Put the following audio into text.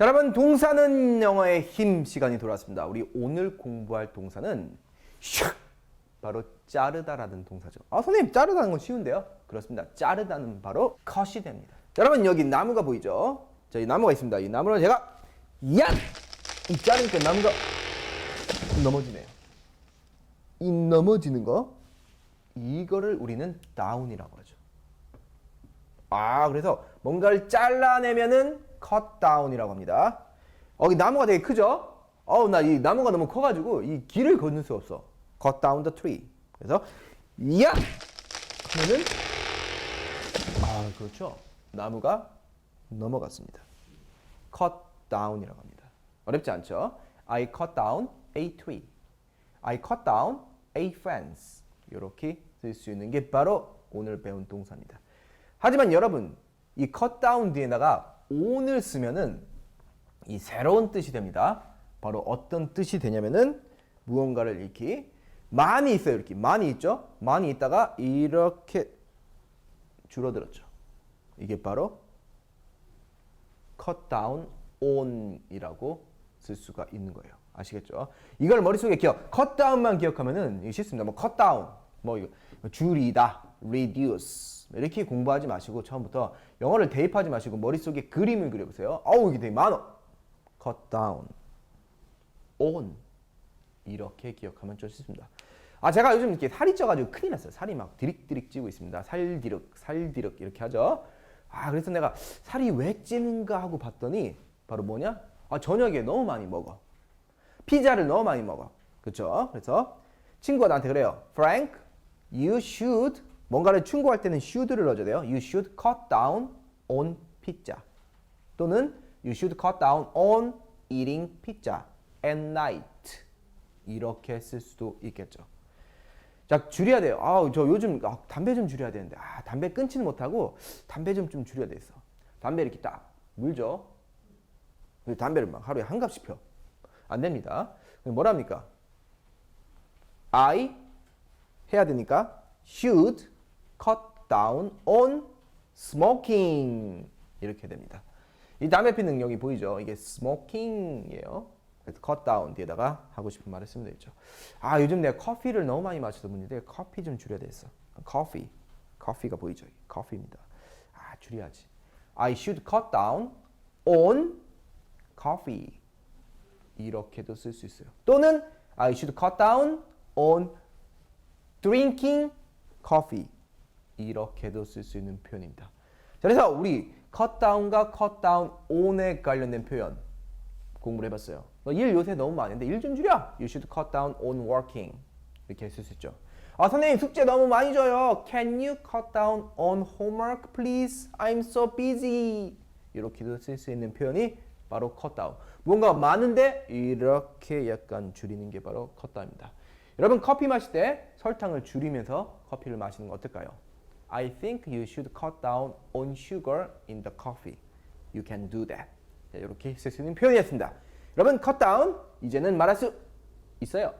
자, 여러분 동사는 영어의 힘 시간이 돌아왔습니다. 우리 오늘 공부할 동사는 슉 바로 자르다라는 동사죠. 아 선생님 자르다는 건 쉬운데요? 그렇습니다. 자르다는 바로 컷이 됩니다. 자, 여러분 여기 나무가 보이죠? 자, 이 나무가 있습니다. 이 나무를 제가 야! 이 자르니까 나무가 넘어지네요. 이 넘어지는 거 이거를 우리는 다운이라고 하죠. 아, 그래서 뭔가를 잘라내면은 cut down이라고 합니다. 어, 이 나무가 되게 크죠? 어우, 나 이 나무가 너무 커가지고 이 길을 건널 수 없어. cut down the tree. 그래서 야! 하면은 아, 그렇죠. 나무가 넘어갔습니다. cut down이라고 합니다. 어렵지 않죠? I cut down a tree. I cut down a fence. 이렇게 쓸 수 있는 게 바로 오늘 배운 동사입니다. 하지만 여러분, 이 cut down 뒤에다가 on을 쓰면은 이 새로운 뜻이 됩니다. 바로 어떤 뜻이 되냐면은 무언가를 이렇게 많이 있어요. 이렇게 많이 있죠? 많이 있다가 이렇게 줄어들었죠. 이게 바로 cut down on이라고 쓸 수가 있는 거예요. 아시겠죠? 이걸 머릿속에 기억, cut down만 기억하면은 쉽습니다. 뭐 cut down, 뭐 줄이다, reduce 이렇게 공부하지 마시고 처음부터 영어를 대입하지 마시고 머릿속에 그림을 그려보세요. 아우 이게 되게 많아. cut down, on 이렇게 기억하면 좀 쉽습니다. 아 제가 요즘 이렇게 살이 쪄가지고 큰일 났어요. 살이 막 디릭디릭 찌고 있습니다. 살디륵, 살디륵 이렇게 하죠. 아 그래서 내가 살이 왜 찌는가 하고 봤더니 바로 뭐냐? 아 저녁에 너무 많이 먹어. 피자를 너무 많이 먹어. 그렇죠? 그래서 친구가 나한테 그래요. Frank, you should 뭔가를 충고할 때는 should를 넣어줘야 돼요. You should cut down on pizza. 또는 you should cut down on eating pizza at night. 이렇게 쓸 수도 있겠죠. 자 줄여야 돼요. 아우 저 요즘 아, 담배 좀 줄여야 되는데 아 담배 끊지는 못하고 담배 좀 좀 줄여야 되겠어. 담배 이렇게 딱 물죠. 담배를 막 하루에 한 갑씩 펴. 안 됩니다. 뭐랍니까? I 해야 되니까 should cut down on smoking 이렇게 됩니다. 이 담배 피는 능력이 보이죠? 이게 smoking이에요. 그래서 cut down 뒤에다가 하고 싶은 말을 쓰면 되겠죠. 아 요즘 내가 커피를 너무 많이 마셔서 문인데 커피 좀 줄여야 되겠어. 커피, 커피가 보이죠? 커피입니다. 아 줄여야지. I should cut down on coffee. 이렇게도 쓸 수 있어요. 또는 I should cut down on drinking coffee. 이렇게도 쓸 수 있는 표현입니다. 자, 그래서 우리 cut down과 cut down on에 관련된 표현 공부를 해봤어요. 너일 요새 너무 많은데 일 좀 줄여. You should cut down on working. 이렇게 쓸 수 있죠. 아 선생님 숙제 너무 많이 줘요. Can you cut down on homework, please? I'm so busy. 이렇게도 쓸 수 있는 표현이 바로 cut down. 뭔가 많은데 이렇게 약간 줄이는 게 바로 cut down입니다. 여러분 커피 마실 때 설탕을 줄이면서 커피를 마시는 거 어떨까요? I think you should cut down on sugar in the coffee. You can do that. 자, 이렇게 쓸 수 있는 표현이었습니다. 여러분 cut down 이제는 말할 수 있어요.